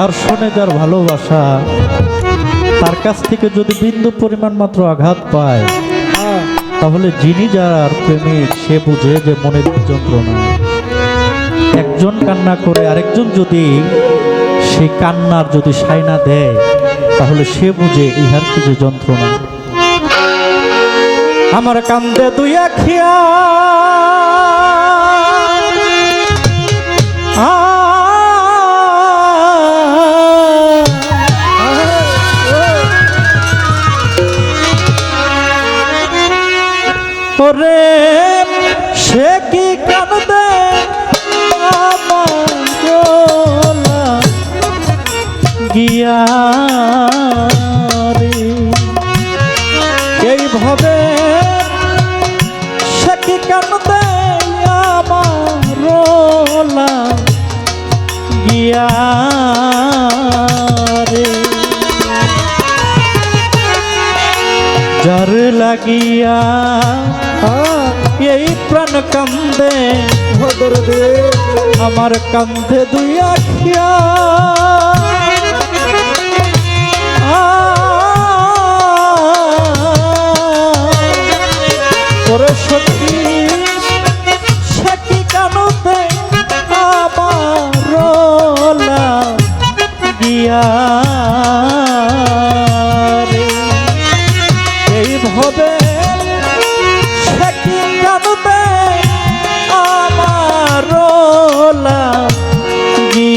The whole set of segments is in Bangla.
যার শোনে যার ভালোবাসা, তার কাছ থেকে যদি বিন্দু পরিমাণ মাত্র আঘাত পায়, তাহলে যিনি যার প্রেমিক সে বুঝে যে মনের যন্ত্রণা। একজন কান্না করে আরেকজন যদি সে কান্নার যদি সাইনা দেয়, তাহলে সে বুঝে ইহার কি যে যন্ত্রণা। আমার কান্দে দুই আখিয়া ওরে সে কি গলা গিয়া এইভাবে সে কি কান্দে আমার গিয়া যার লাগিয়া এই প্রাণ কান্দে। ভদর দে আমার কান্ধে দুই আখিয়া।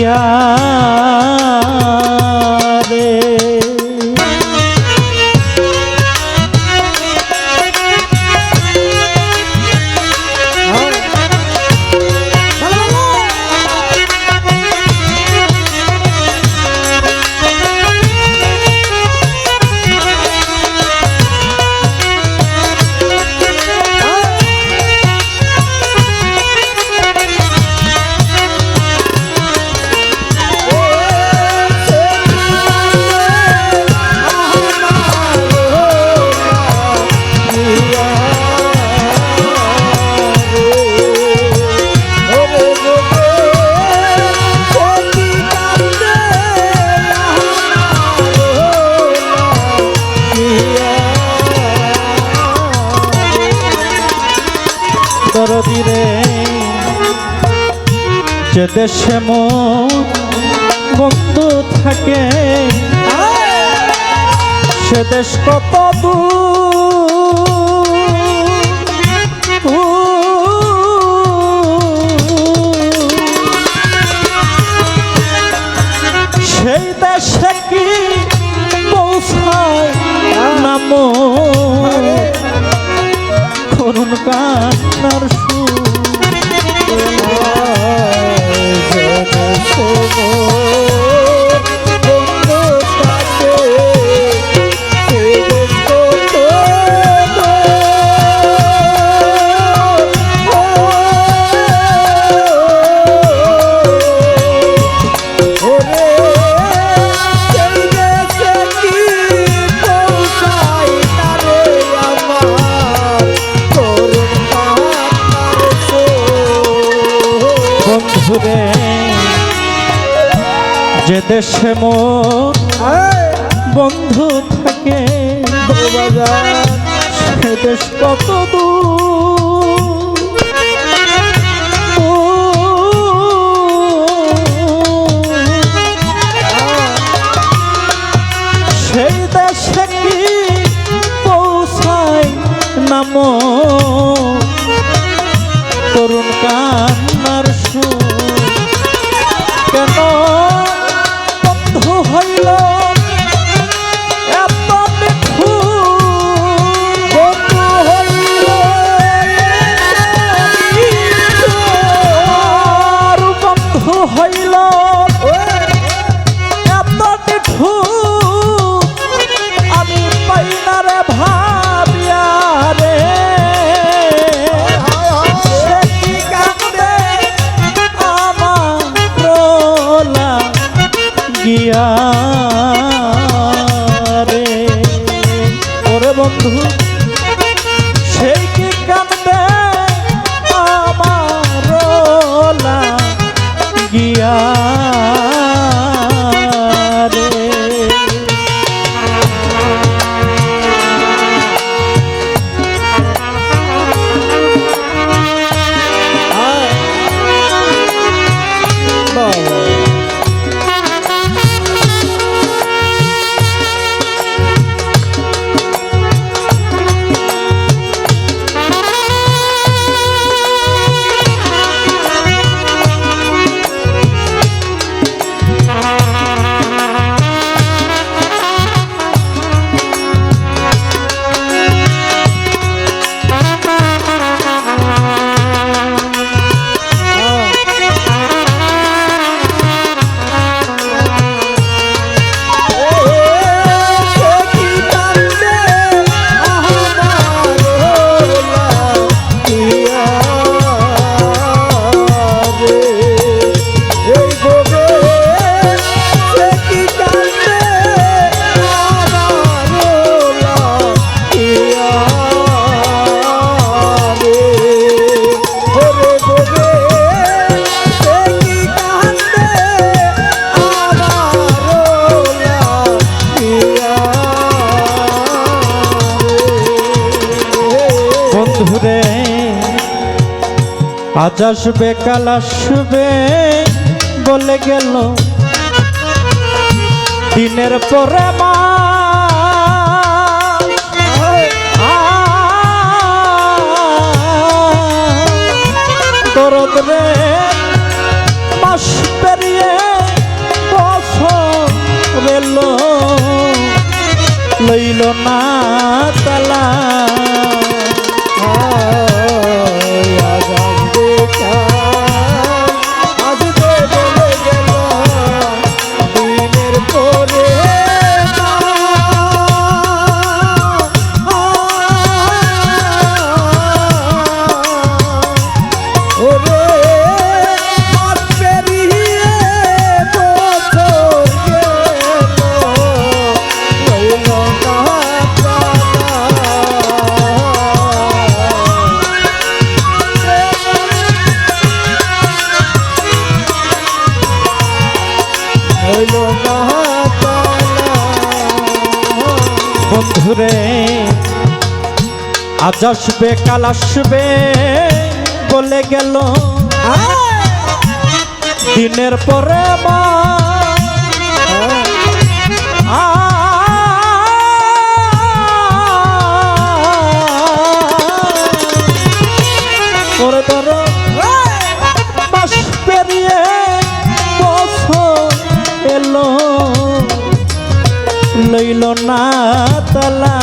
গিয়া দরদিরে, যে দেশে বন্ধু থাকে, সে দেশ কত সেই দেশে কি পৌঁছায় নাম করুন কান্নার i don't Senhoras. দেশে মন বন্ধু থাকে। দেশ কত সেই আজ আসবে কাল আসবে বলে গেল। দিনের পরে মা রেল লইল না তালা। বন্ধুরে আজ আসবে কাল আসবে বলে গেল। দিনের পরে মা লইল না তালা।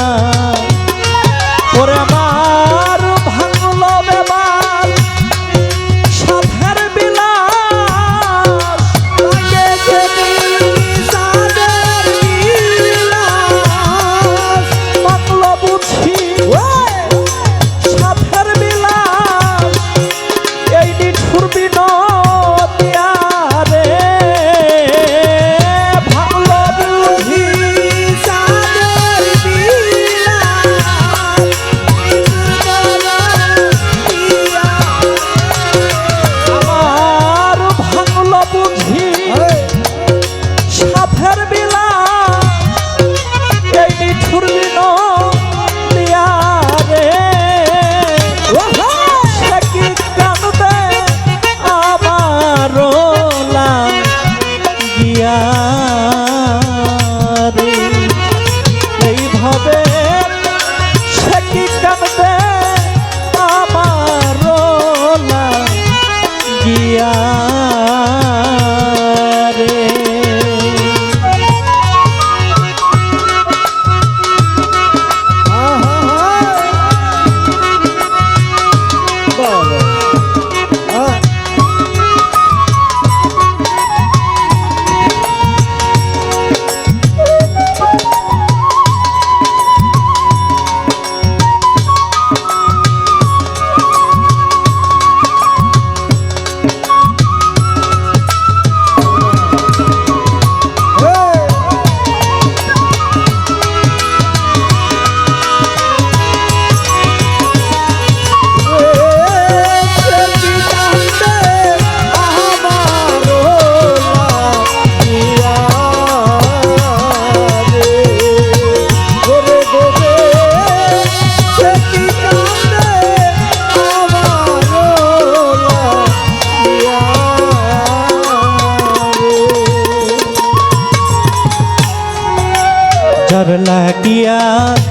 যার লাগিয়া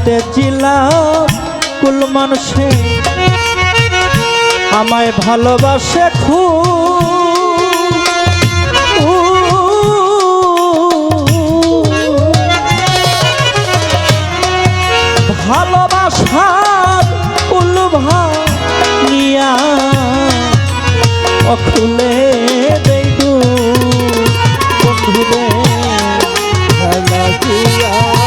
তেছিলাম কুল মানুষে আমায় ভালোবাসে খুব। ভালোবাসার উলভা নিয়া অখুলে দেইদু বন্ধুরে খেলা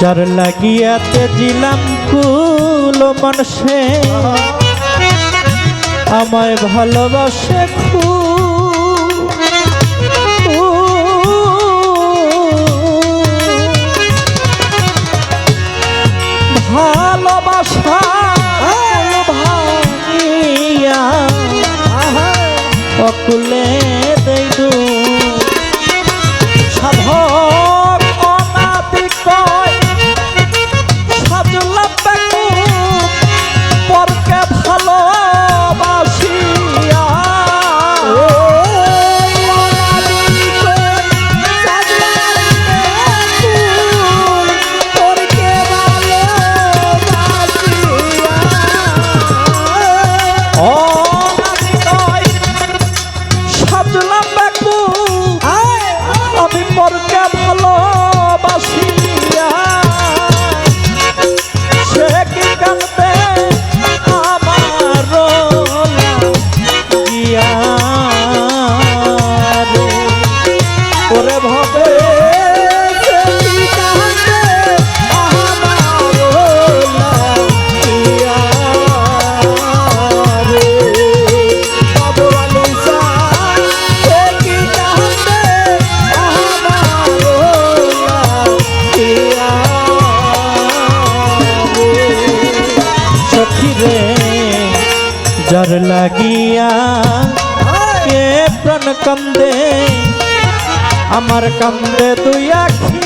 যার লাগিয়াতে জিলাম কুল মানুষে আমায় ভালোবাসে ভালোবাসা আমার কান্দে দুই আখি।